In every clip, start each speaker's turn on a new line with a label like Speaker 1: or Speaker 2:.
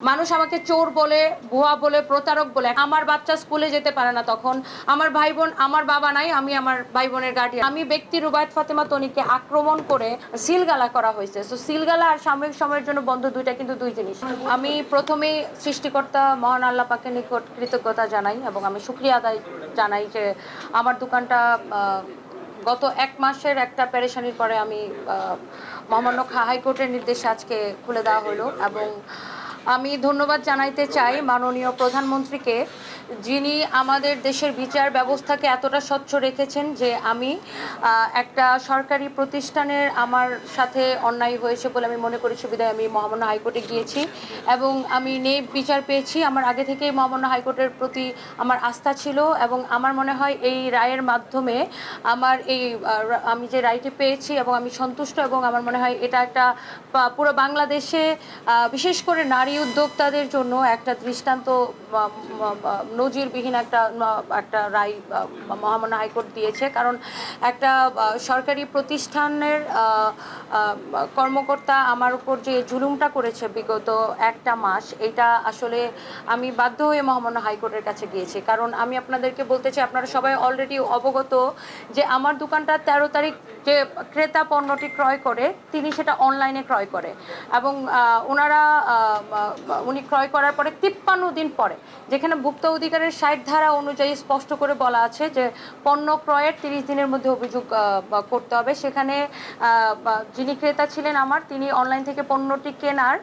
Speaker 1: মানুষ আমাকে চোর বলে, ভুয়া বলে, প্রতারক বলে। আমার বাচ্চা স্কুলে যেতে পারে না তখন। আমার ভাই বোন, আমার বাবা নাই, আমি আমার ভাই বোনের গার্ডিয়ান আমি ব্যক্তি রুবায়ত ফাতেমা তনিকে আক্রমণ করে সিলগালা করা হয়েছে। সো সিলগালা আর সাময়িক সময়ের জন্য বন্ধ দুইটা কিন্তু দুই জিনিস। আমি প্রথমেই সৃষ্টিকর্তা মহান আল্লাহ পাকের নিকট কৃতজ্ঞতা জানাই এবং আমি শুক্রিয়া আদায় জানাই যে আমার দোকানটা গত এক মাসের একটা পেরেশানির পরে আমি মহামান্য হাইকোর্টের নির্দেশে আজকে খুলে দেওয়া হলো এবং আমি ধন্যবাদ জানাইতে চাই মাননীয় প্রধানমন্ত্রীকে। যিনি আমাদের দেশের বিচার ব্যবস্থাকে এতটা স্বচ্ছ রেখেছেন যে আমি একটা সরকারি প্রতিষ্ঠানের আমার সাথে অন্যায় হয়েছে বলে আমি মনে করি সুবিধায় আমি মহামান্য হাইকোর্টে গিয়েছি এবং আমি নেই বিচার পেয়েছি। আমার আগে থেকেই মহামান্য হাইকোর্টের প্রতি আমার আস্থা ছিল এবং আমার মনে হয় এই রায়ের মাধ্যমে আমার এই আমি যে রায়টি পেয়েছি এবং আমি সন্তুষ্ট এবং আমার মনে হয় এটা একটা পুরো বাংলাদেশে বিশেষ করে নারী উদ্যোক্তাদের জন্য একটা দৃষ্টান্ত নজিরবিহীন একটা একটা রায় আহ, মহামান্য হাইকোর্ট দিয়েছে। কারণ একটা সরকারি প্রতিষ্ঠানের কর্মকর্তা আমার উপর যে জুলুমটা করেছে বিগত একটা মাস এটা আসলে আমি বাধ্য হয়ে মহামান্য হাইকোর্টের কাছে গিয়েছি। কারণ আমি আপনাদেরকে বলতে চাই আপনারা সবাই অলরেডি অবগত যে আমার দোকানটা তেরো তারিখ যে ক্রেতা পণ্যটি ক্রয় করে, তিনি সেটা অনলাইনে ক্রয় করে। এবং ওনারা উনি ক্রয় করার পরে তিপ্পান্ন দিন পরে, যেখানে ভুক্ত অধিকারের ষাট ধারা অনুযায়ী স্পষ্ট করে বলা আছে যে, পণ্য ক্রয়ের তিরিশ দিনের মধ্যে অভিযোগ করতে হবে। সেখানে যিনি ক্রেতা ছিলেন আমার, তিনি অনলাইন থেকে পণ্যটি কেনার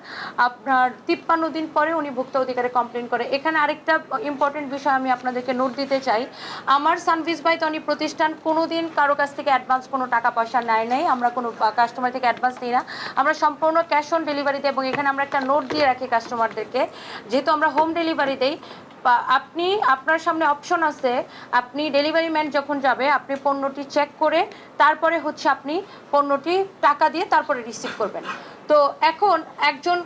Speaker 1: আপনার তিপ্পান্ন দিন পরে উনি ভুক্ত অধিকারে কমপ্লেন করে। এখানে আরেকটা ইম্পর্টেন্ট বিষয় আমি আপনাদেরকে নোট দিতে চাই। আমার সানভিস বাই তনি প্রতিষ্ঠান কোনোদিন কারও কাছ থেকে অ্যাডভান্স কোনো টাকা পয়সা নেয় নাই, আমরা কোনো কাস্টমার থেকে অ্যাডভান্স নিই না। আমরা সম্পূর্ণ ক্যাশ অন ডেলিভারি ডেলিভারিতে এবং এখানে আমরা একটা নোট দিয়ে রাখি কাস্টমারদেরকে যেহেতু আমরা হোম ডেলিভারি দেই আপনি আপনার সামনে অপশন আছে। আপনি ডেলিভারি ম্যান যখন যাবে আপনি পণ্যটি চেক করে তারপরে হচ্ছে আপনি পণ্যটি টাকা দিয়ে তারপরে রিসিভ করবেন। তো এখন একজন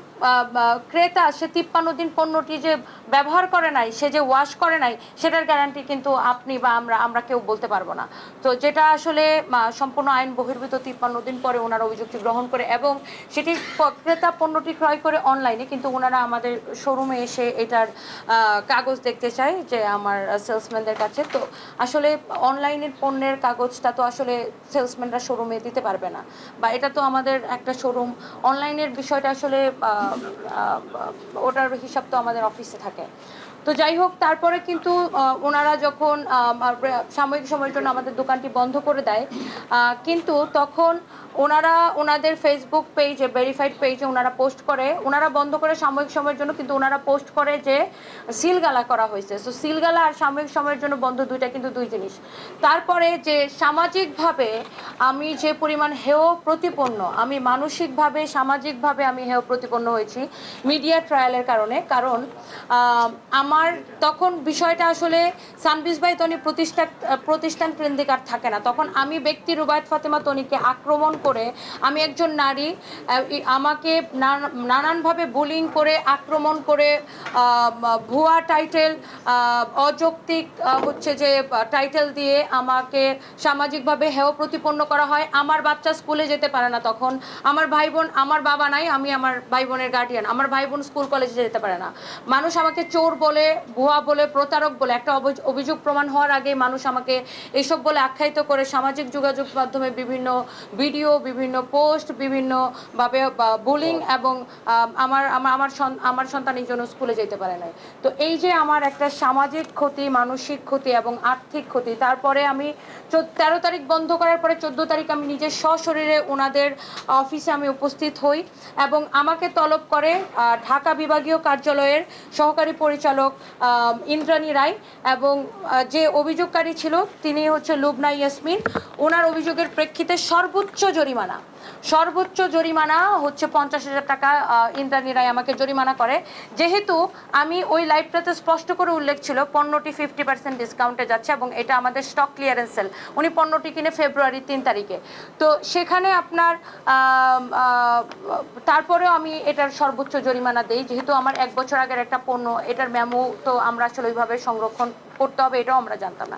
Speaker 1: ক্রেতা সে তিপ্পান্ন দিন পণ্যটি যে ব্যবহার করে নাই সে যে ওয়াশ করে নাই সেটার গ্যারান্টি কিন্তু আপনি বা আমরা আমরা কেউ বলতে পারব না। তো যেটা আসলে সম্পূর্ণ আইন বহির্ভূত তিপ্পান্ন দিন পরে ওনারা অভিযোগটি গ্রহণ করে এবং সেটি ক্রেতা পণ্যটি ক্রয় করে অনলাইনে কিন্তু ওনারা আমাদের শোরুমে এসে এটার আহ, কাগজ দেখতে চাই যে আমার সেলসম্যানদের কাছে। তো আসলে অনলাইনের পণ্যের কাগজটা তো আসলে সেলসম্যানরা শোরুমে দিতে পারবে না। বা এটা তো আমাদের একটা শোরুম অনলাইনের বিষয়টা আসলে ওটার হিসাব তো আমাদের অফিসে থাকে। তো যাই হোক, তারপরে কিন্তু ওনারা যখন সাময়িক সময়ের জন্য আমাদের দোকানটি বন্ধ করে দেয় কিন্তু তখন ওনারা ওনাদের ফেসবুক পেজে ভেরিফাইড পেজে ওনারা পোস্ট করে। ওনারা বন্ধ করে সাময়িক সময়ের জন্য কিন্তু ওনারা পোস্ট করে যে সিলগালা করা হয়েছে। সো সিলগালা আর সাময়িক সময়ের জন্য বন্ধ দুইটা কিন্তু দুই জিনিস। তারপরে যে সামাজিকভাবে আমি যে পরিমাণ হেয় প্রতিপন্ন, আমি মানসিকভাবে, সামাজিকভাবে আমি হেয় প্রতিপন্ন হয়েছি মিডিয়া ট্রায়ালের কারণে। কারণ আমার তখন বিষয়টা আসলে সানবিস বাই তনি প্রতিষ্ঠা, প্রতিষ্ঠান কেন্দ্রিক আর থাকে না। তখন আমি ব্যক্তি রুবায়ত ফাতেমা তনিকে আক্রমণ করে আমি একজন নারী আমাকে নানানভাবে বুলিং করে, আক্রমণ করে ভুয়া টাইটেল অযৌক্তিক হচ্ছে যে টাইটেল দিয়ে আমাকে সামাজিকভাবে হেয় প্রতিপন্ন করা হয়। আমার বাচ্চা স্কুলে যেতে পারে না তখন। আমার ভাই বোন, আমার বাবা নাই, আমি আমার ভাই বোনের গার্ডিয়ান আমার ভাই বোন স্কুল কলেজে যেতে পারে না। মানুষ আমাকে চোর বলে, ভুয়া বলে, প্রতারক বলে, একটা অভিযোগ প্রমাণ হওয়ার আগে মানুষ আমাকে এইসব বলে আখ্যায়িত করে সামাজিক যোগাযোগ মাধ্যমে বিভিন্ন ভিডিও বিভিন্ন পোস্ট বিভিন্নভাবে বুলিং এবং আমার আমার আমার সন- আমার সন্তান এই জন্য স্কুলে যেতে পারে নাই। তো এই যে আমার একটা সামাজিক ক্ষতি মানসিক ক্ষতি এবং আর্থিক ক্ষতি তারপরে আমি তেরো তারিখ বন্ধ করার পরে চোদ্দ তারিখ আমি নিজের সশরীরে ওনাদের অফিসে আমি উপস্থিত হই এবং আমাকে তলব করে ঢাকা বিভাগীয় কার্যালয়ের সহকারী পরিচালক ইন্দ্রাণী রায় এবং যে অভিযোগকারী ছিল তিনি হচ্ছে লুবনা ইয়াসমিন। ওনার অভিযোগের প্রেক্ষিতে সর্বোচ্চ জরিমানা। সর্বোচ্চ জরিমানা হচ্ছে পঞ্চাশ হাজার টাকা ইন্দ্রাণী রায় আমাকে জরিমানা করে। যেহেতু আমি ওই লাইভটাতে স্পষ্ট করে উল্লেখ ছিল, পণ্যটি ফিফটি পার্সেন্ট ডিসকাউন্টে যাচ্ছে এবং এটা আমাদের স্টক ক্লিয়ারেন্স সেল উনি পণ্যটি কিনে ফেব্রুয়ারি তিন তারিখে। তো সেখানে আপনার তারপরেও আমি এটার সর্বোচ্চ জরিমানা দেই। যেহেতু আমার এক বছর আগের একটা পণ্য, এটার মেমো তো আমরা আসলে ওইভাবে সংরক্ষণ করতে হবে, এটাও আমরা জানতাম না।